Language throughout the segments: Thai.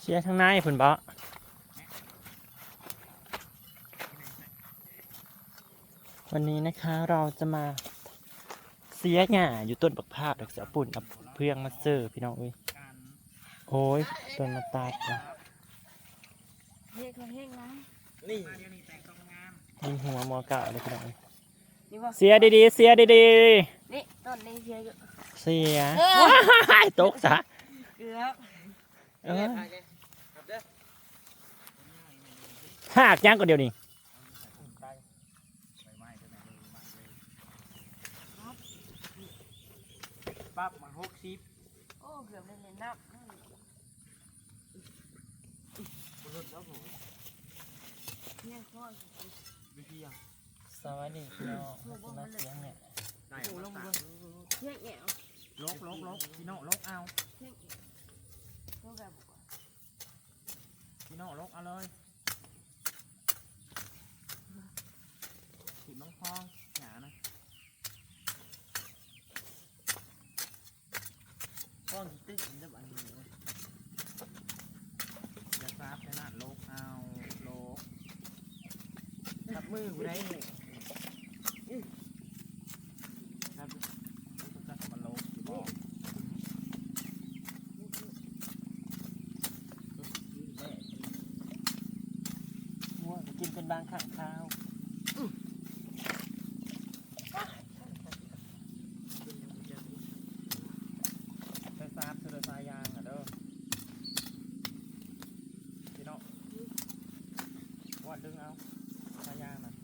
เชียร์ทางในผุนบ่วันนี้นะคะเราจะมาเสียหญ้าอยู่ต้นบักพร้าวดอกเสือปุ่นกับเพื่องมาเซอร์พี่น้องเอ้ยโอ้ยต้นมาตาดนะเฮ้ยเขาเฮ้งนะนี่ ยิงหัวมัวเก่าเลยพี่น้องเอ้ยนี่ว่าเสียดีๆเสียดีนี่ต้นนี้เชียร์อยู่ๆเสียเออว้ายตกซะเกือบเออครับเด้อหากย่างก็เดียวนี่ปั๊บมาหกสิบโอ้เกือบได้เล่นน้ำบุรุษแล้วผมเนี่ยข้อวิธียัง สวัสดีพี่น้องมาเสียงเนี่ยได้โอ้ลงเบอร์เที่ยงแง่วลกลกลกพี่น้องลกเอาพี่น้องลกเอาเลยถีบน้องพองหยานะพองติ๊กจะบันนี้เลยอย่าซาบแค่นั้นลกเอาลกจับมือกูได้เลยจับจับมันลกอยู่บ่ งัวกินเป็น บางครั้งคราวใช้ซาบเสือสายยางอะเด้อพี่น้องวัดดึงเอาสายยางน่ะ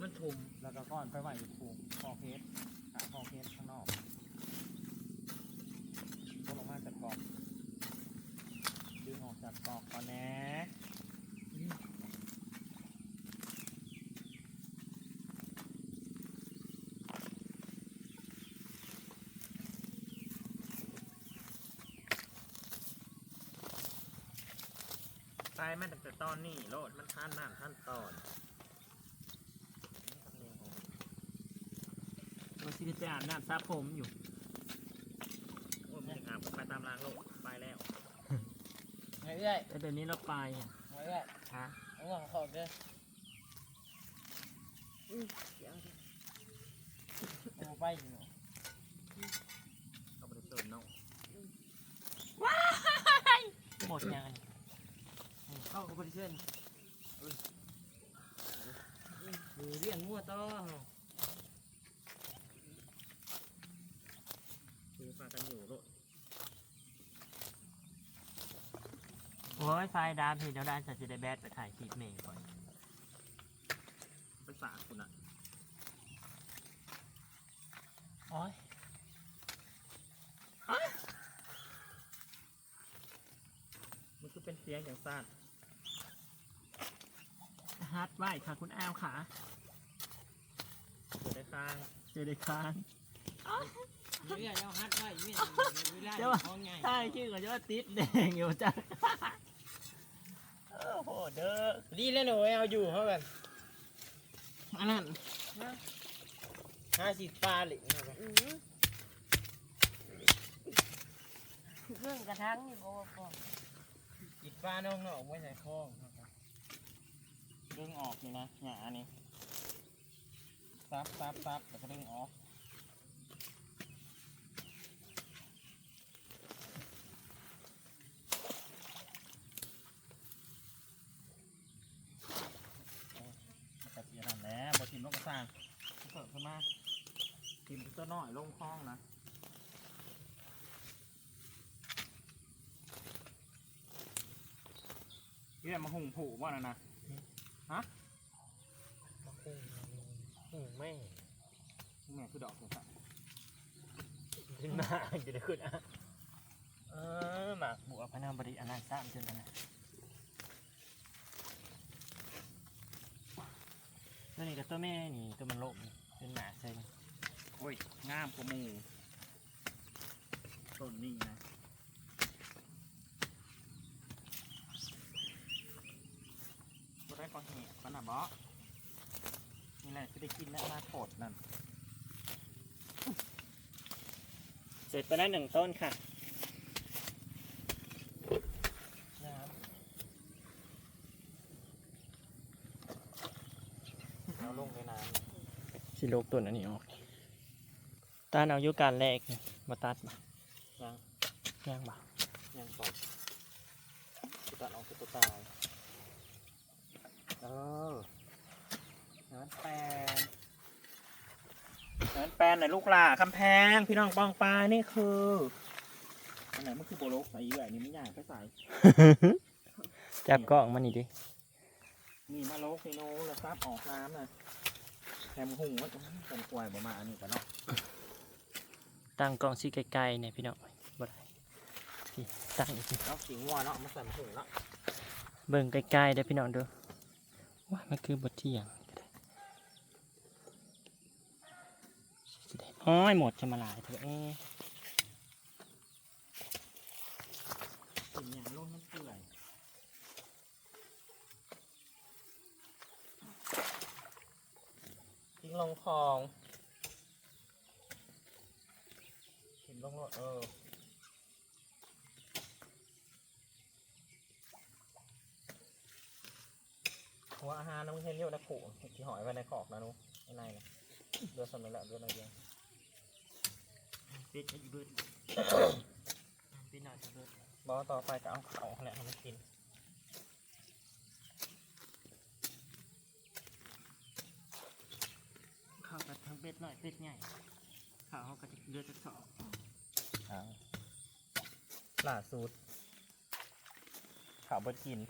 มันถุมแล้วก็ก้อนไปไหวอยู่ผูกคอเพชรขาคอเพชรข้างนอกก็ลงมาจากกรอกดึงออกจากกรอกก่อนแนะายมาตั้งแต่ตอนนี้โลดมันท่านน้ำท่านตอนวันที่จะอาบน้ำซาผมอยู่โอ้ยมันอาบไปตามรางโลกไปแล้วเรื่อยแต่เดี๋ยวนี้เราไปอะๆเรื่อยฮะๆเอาหัวขอบเด้อเดี๋ยวโอ้ไปอยู่เอาไปเติมเนาะหมดงาน เข้ากับเพื่อนดูเรียงมั่วต่อคือพากันอยู่โลดโอ้ยไฟดามเห็นแล้วได้จะจะได้แบดไปถ่ายคลิปเมย์ก่อนไปสาดคุณอะโอ้ยมันคือเป็นเสียงอย่างซ่าน ฮัดไว้ค่ะคุณแอลค่ะจะได้สร้างเจอได้ค้างเรื่อยๆเอาฮัดไว้เมียเวลาเจ้าว่าของไงใช่ชื่อของเจ้าว่าติดแดงอยู่จ้ะโอ้โหเด้อดีแล้วหนูเอาอยู่เขาแบบอันนั้นห้าสิบปลาหลิงเอาไปอืมเครื่องกระทั่งนี่บอกว่าพอกิดปลาน้องนอกไว้ใส่คลองครับ ดึงออกนี่นะหยานี่ซับซับซับแล้วก็ดึงออกมันกระเทียทันแล้วบทิมลงกระซังเสิร์ฟขึ้นมาทิมตัวน้อยลงคลองนะนี่แหละมาหุงผูว่านะนะ หูไม่แม่คือดอกของสัตว์ขึ้นมาจะได้ขึ้นอะเออหมากบัวพนันบริอนันต์สร้างจนนะตัวนี้กับตัวแม่นี่ตัวมันโลกนี่เป็นหมาเซ็งโอ้ยงามกว่าหมูต้นนี้นะบ่ได้ ก็แหกมันน่ะบอนี่แหละจะได้กินแล้วมาโคตรนั่น เสร็จไปแล้วหนึ่งต้นค่ะน้ำเอาลงในน้สิโลกต้นอันนี้ออกตานเอาอยุการแรกเนี่ยมาตัดมาำยังย่างบ่ายังตอบจะตัดออกตัวตาย เออน้ำแปนน้ำแปนไหนลูกหล่าคำแพง พี่น้องปองปลานี่คืออันไหนมันคือโบโลกใส่ยู่อันนี้ไม่ใหญ่ก็ใส่ จับกล้องมานี่ดินี่มาโลกนี่โนแล้วซับออกน้ำนะแถมหุ่งว่าเป็นกล้วยประมาณนี้กันเนาะตั้งกล้องสิไกลๆเนี่ยพี่น้องบ่ได้ตั้งอีกทีแล้วขิงวัวเนาะมาใส่หุงเนาะเบิ่งใกลๆได้อพี่น้องดู ว่ามันคือบทที่ยงก็ได้โอ้ยหมดจะมาหลายเถอะเอ้ยขิงอย่างลงน้ำเกลือทิ้งลงคลองทิ้งลงรถเออ หัวอาหารน้องเห็นเรียกนะขู่ที่หอยไว้ในขอกนะนุ๊กในในนะเดือดสมัยละเดือดอะไรเดียวปิดไอ้เบิดปิดหน่อยจะเบิดบอกว่าต่อไปก็เอาเขาแหละทำให้กินเข้ากับทั้งเป็ดหน่อยเป็ดใหญ่ข้าวเขาก็จะเลือดจะสอบล่าสุดข่าวเบิดกิน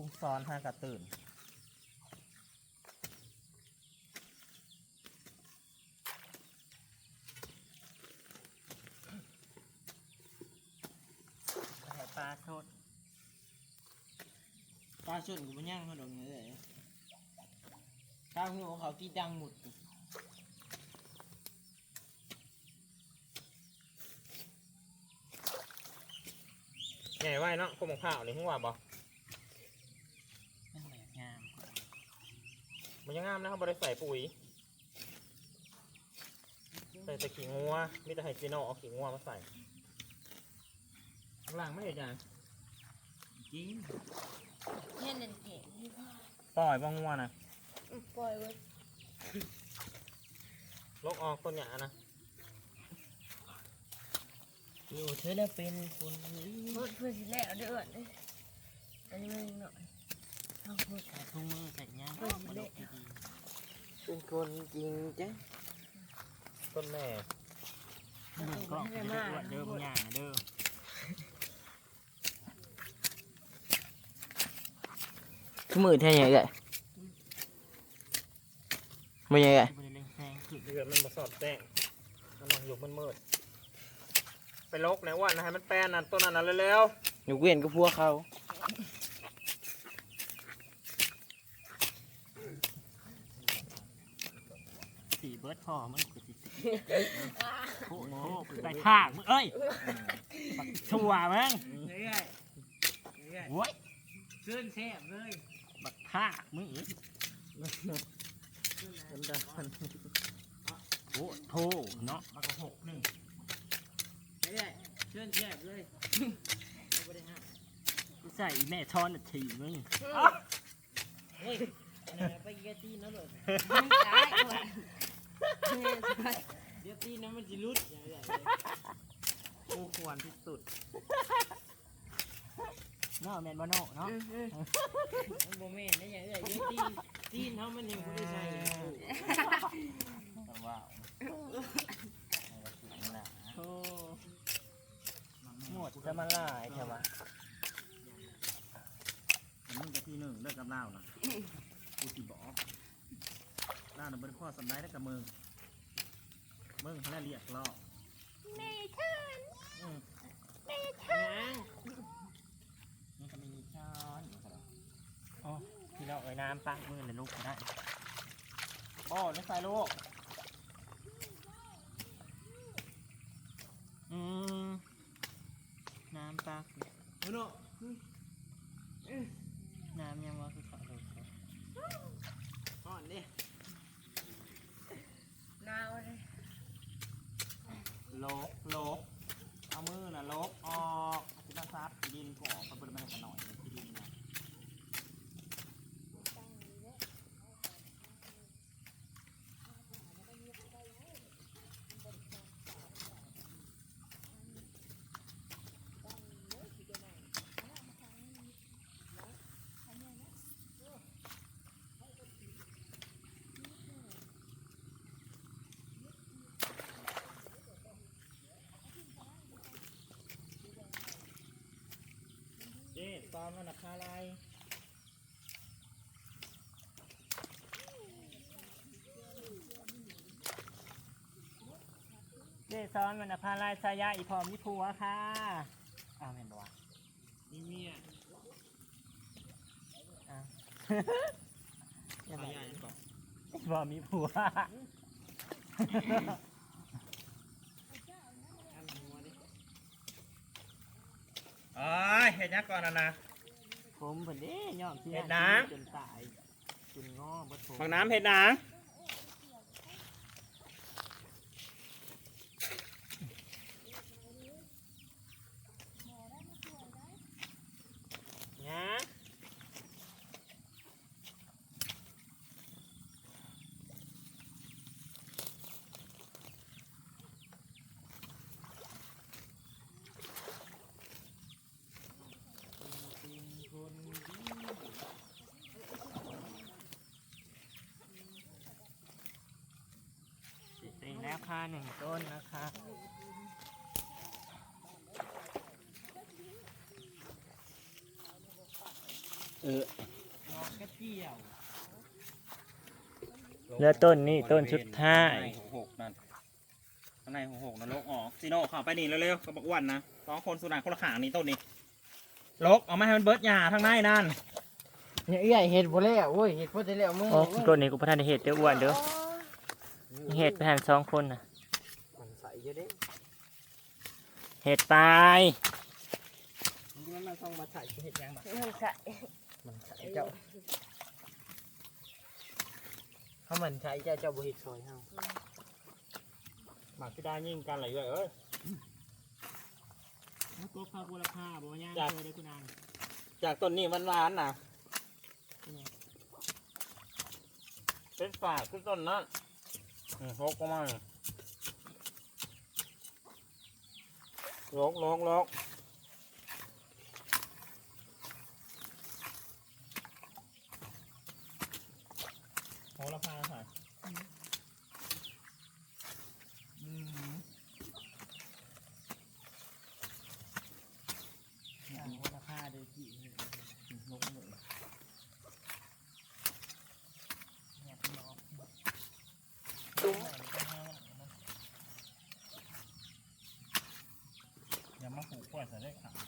ลุงซ้อนห้ากระตื่นไข่ปลาโทษปลาส่วนกูไม่ย่างเขาดอกเงี้ยเลยปลาหัวเขาที่ดังหมดใหญ่ไว้เนาะพวกหมกข้าวนี่หัวบ่นั่นแหละงามกว่า มันยังงามนะครับบริใส่ปุ๋ยใส่แต่ขี้งัวมีแต่ไฮจีโนเอาขี้งัวมาใส่ข้างล่างไม่เห็นยังจริงแค่นั้นเก่งที่พ่อปล่อยบ้างงัวนะปล่อยไว้ลกออกต้นหญ้านะอยู่เธอแล้วเป็นคนนี้เพื่อเพื่อสิแล้วเด้อเด้ออันนี้มันหน่อยเอาเพื่อ ใส่งมือใส่ย่างเฮ้ยสิเละดีเป็นคนจริงจ้ะต้นแม่ๆเบิ่งกล้องจะได้อเด้อมึงย่างนะเด้อทุกมือแท้ยังไงไม่ยังไงบริเดือดมันมาสอดแจ้งมันมองอยู่มืดไปลกไหนวะนะให้มันแปลนนั่นต้นนั้นนะเร็วยกเว้นก็พัวเขา สีเบิร์ดพอมึงกูสิสิโอ้โหไปท่างมึงเอ้ยบักชัวมึงเรื่อยเรื่อยโว้ยเสื้อแซ่บเลยบักท่ากมึงอีกๆมันดันโอ้โถเนาะมันก็หกหนึ่งเรื่อยเสื้อแซ่บเลยเอาไปได้ห้ากูใส่อีแม่ช้อนน่ะถีมึงเฮ้ยอันนั้นไปเกตีนะเลยมันตายก่อน เดี๋ยวตีนะมันจะรุดอย่างไรคู่ควรที่สุดเนาะแมนบ่เนาะเนาะโมเมนต์นะอย่างไรเดี๋ยวตีตีนเขามันยังไม่ได้ใส่แต่ว่าหนาโอ้หมดจะมาล่าใช่ไหมมึงกับที่หนึ่งเลิกกับเล่านะกูสิบอกเล่าหน่ะเป็นข้อสำได้ได้กับมึง มึงเขาเรียกล่อยังนี่ก็มีช้อนอ๋อพี่น้องเอ้ยน้ำปักมือเลยลูกก็ได้โอ้ได้ใส่ลูก เนาะ น้ำยังว่าคือขอดู อ่อนดิ หนาวเลย โลกโลกเอามือน่ะโลกออกที่ต้องซับที่ดินก็ออกไปบริมาณกันหน่อยเลยที่ดินนะ เจ๊ตอนมันราคาอะไรเจซ้อนมันพาลายสายาอีพอมิผัวค่ะ อ้าวเห็นปะวะมีเมียอ้าวอย่าขายบอกใหญ่ก่อนบอมีผัว อันหัวดิ อ๋อเห็นยักษ์ก่อนนะนะ ผมเพิ่นเด้ยอมที่เฮ็ดหานะจนตายจนงอเบิดผม บางน้ำเห็ดนาง นะ ตีแล้วค่ะหนึ่งต้นนะคะเออดอกกระเจียวเลือต้นนี่ต้นชุดท้ายข้างในหกนั่นข้างในหกนั่นโลกออกซีโน่เข้าไปนี่เร็วๆกับบักอ้วันนะสองคนสุนัขคนละขางนี่ต้นนี้ลกเอามาให้มันเบิร์ดหยาทางในนั่นเนี่ยเอ้ยเห็ดบ่แล้วโอ้ยเห็ดบ่ได้แล้วมึง โอ้ต้นนี้กูพัฒนาเหตุเด้ออ้วนเด้อ เหตุไปหันสองคนน่ะมันใส่เยอะเด้เหตุตายมันมาต้องมาใส่เห็ดยังบ่มันใส่มันใส่เจ้าเขาเหมือนใช้เจ้าเจ้าบ่เห็ดซอยเฮาหมากที่ได้ยิ่งกันไหลเลยเอ้ยก็ข้าวกุลภาบ่ย่างอยากเจอได้คุณนางจากต้นนี้มันหวานๆนะเป็นฝากขึ้นต้นนั้นอืม ลกอกกมาลกลกลก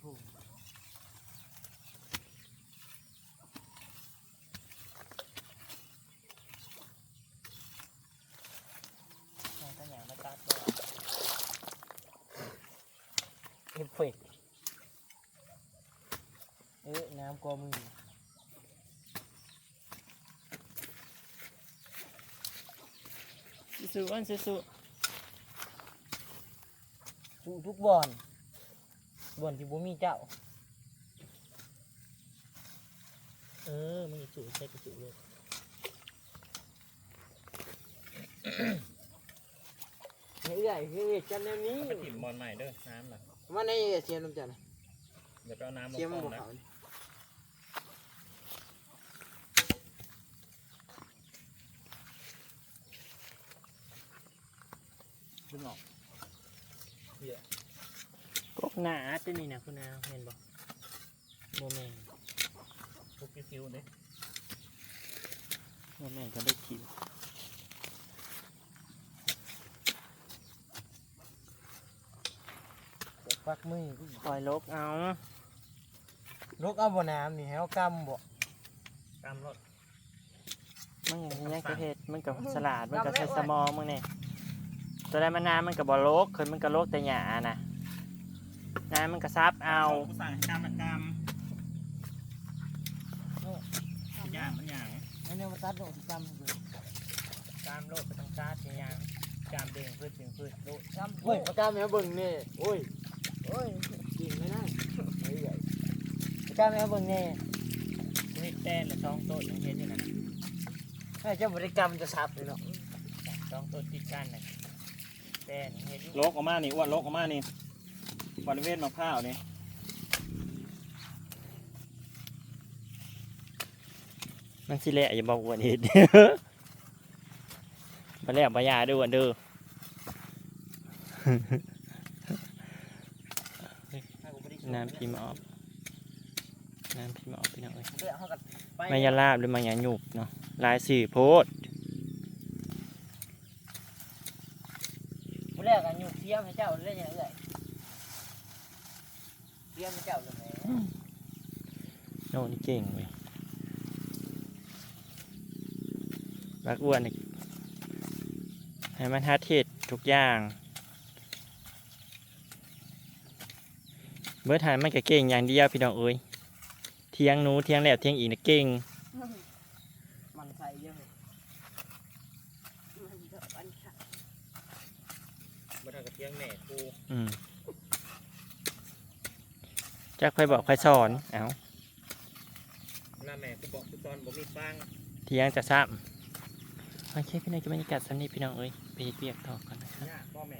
อยู่ตรงพัดทุ่งเราอยากมาตัดก่อนเอฟเฟกต์เอ้ยน้ำกอมือสู้ๆอันสู้ทุกทุกบอน บ่อนที่บ่มีเจ้าๆเออมึงสู้ใช่กระสู้เลยเนี่ยเอ้ยเฮ้ยจันแนวนี้ไปถิ่มบอลใหม่เด้อน้ำน่ะมาในเสียมน้ำจันทร์เดี๋ยวไปเอาน้ำลงเสียมคลมันองบ่นะขาวนี่ดึงออก กหนาจะนี่นะคุณนาเห็นบ่โมเมนทุกคิวเนี่ยโมเมนก็ได้คิวปักมือคอยลกเอาลกเอาบ่น้ำนี่ให้เอากำบ่ตามรถมันอย่างนี้ก็เฮ็ดมันกับสลัดมันกับใช้สมองมึงเนี่ยตัวได้มันน้ำมันกับบอลกคือมันกับโลกแต่หยานะ น้ำมันกระซับเอากูสั่งให้กามนะกามย่างมันย่างไอ้เนี่ยมาตัดดอกที่กำเลยตามโลกไปทางซาดอย่างยังจามเด้งพืชถึงพืชโลกโอ้ยมากำแม่เบิ่งนี่โอ้ยโอ้ยกินไม่ได้เฮ้ยใหญ่มากำแม่เบิ่งนี่เฮ็ดแต้นละสองต้นยังเฮ็ดอยู่นะให้เจ้าบริกรรมจะซับเลยเนาะสองต้นติดกันนะแต้นยังเฮ็ดอยู่โลกออกมานี่อ้วนโลกออกมานี่ บริเวณมะพร้าวนี่มันสิแหละอย่าบอกอ้วนเฮ็ดมาแล้วบ่ยาเด้ออ้วนเด้อน้ำพิมพ์ออกน้ำพิมพ์ออกพี่น้องเอ้ยเดี๋ยวเขากันไปมายาลาบหรือมายาหยุบเนาะลายสื่อโพดผู้แรกกันอยู่เทียมให้เจ้าเล่นยังไง เทียมให้เจ้าเลยแหมโน่นี่เก่งเว้ยรักอ้วนนี่ให้มันฮัดเทศทุกอย่างเมื่อทานมันก็เก่งอย่างเดียวพี่น้องเอ้ยเทียงหนูเทียงแล้วเทียงอีกนะเก่งมันใส่เยอะมันเถอะวันค่ะมาทางกระเทียงแหน่กูอืม จักใครบอกใครสอน เอ้าหน้าแม่กูบอกกูตอนบ่มีฟังเทียงจะซ้ำโอเคพี่น้องจะบรรยากาศสำนีพี่น้องเอ้ยไปเฮ็ดเปียกต่อก่อนนะครับย่าพ่อแม่